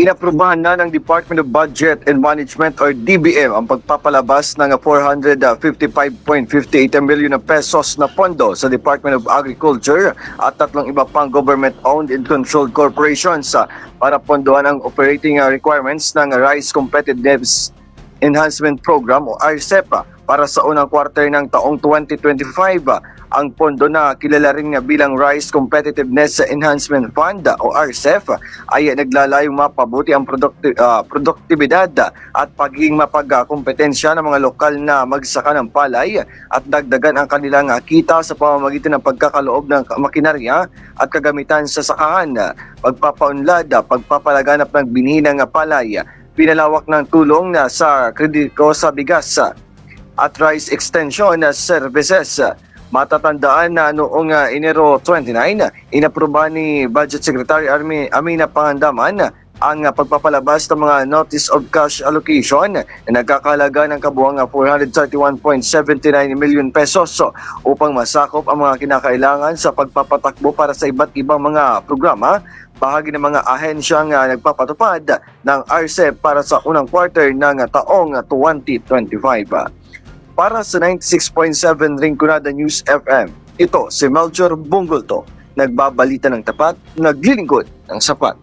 Inaprubahan na ng Department of Budget and Management or DBM ang pagpapalabas ng 455.58 million na pesos na pondo sa Department of Agriculture at tatlong iba pang government-owned and controlled corporations ah, para pondohan ang operating ah, requirements ng Rice Competitiveness Enhancement Program o RCEPA para sa unang quarter ng taong 2025. ah, Ang pondo na kilala rin nga bilang Rice Competitiveness Enhancement Fund o RCEF ay naglalayong mapabuti ang produkti- ah, produktibidad at pagiging mapagkompetensya ng mga lokal na magsaka ng palay at dagdagan ang kanilang kita sa pamamagitan ng pagkakaloob ng makinarya at kagamitan sa sakahan, ah, pagpapaunlad, pagpapalaganap ng bininang ah, palay, pinalawak ng tulong na sa kredito sa bigas at rice extension services. Matatandaan na noong ah, Enero 29, ah, inapruba ni Budget Secretary Armi, Amina Pangandaman ang pagpapalabas ng mga Notice of Cash Allocation na nagkakalaga ng kabuang ah, 431.79 million pesos so, upang masakop ang mga kinakailangan sa pagpapatakbo para sa iba't ibang mga programa bahagi ng mga ahensyang ah, nagpapatupad ng RCEP para sa unang quarter ng taong ah, 2025. Para sa 96.7 Ringkunada News FM, ito si Melchor Bungulto, nagbabalita ng tapat, naglilingkod ng sapat.